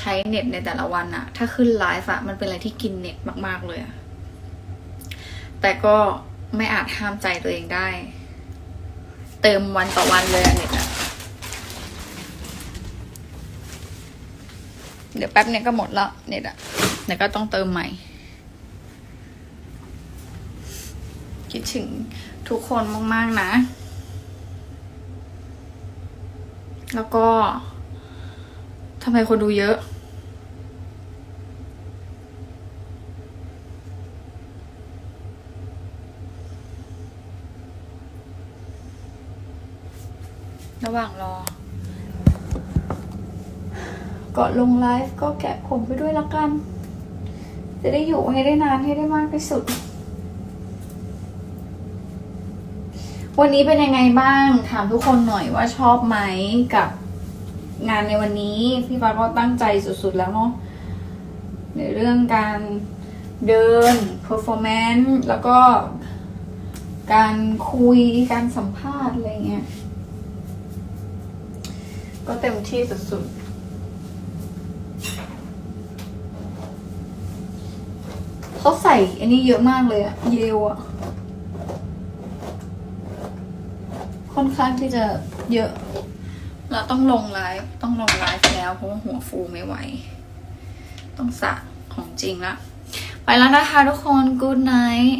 ใช้เน็ตในแต่ละวันอะถ้าขึ้นไลฟ์อะมันเป็นอะไรที่กินเน็ตมาก ๆ เลยอะแต่ก็ไม่อาจห้ามใจตัวเองได้ เติมวันต่อวันเลยเน็ตอะเดี๋ยวแป๊บเนี้ยก็หมดแล้วเน็ตอะเดี๋ยวก็ต้องเติมใหม่ คิดถึงทุกคนมาก ๆ นะ แล้วก็ ทำไมคนดูเยอะ ระหว่างรอก่อนลงไลฟ์ก็แกะผมไปด้วยละกัน จะได้อยู่ให้ได้นานให้ได้มากที่สุด วันนี้เป็นยังไงบ้าง ถามทุกคนหน่อยว่าชอบไหมกับ งานในวันนี้พี่ฟ้าก็ตั้งใจสุดๆแล้วเนาะในเรื่องการเดิน performance แล้วก็การคุยการสัมภาษณ์อะไรเงี้ยก็เต็มที่สุดๆเขาใส่อันนี้เยอะมากเลยอะเยลอะค่อนข้างที่จะเยอะ เราต้องลงไลฟ์ต้องลงไลฟ์แล้วเพราะว่าหัวฟูไม่ไหว ต้องสะของจริงละ ไปแล้วนะคะทุกคน good night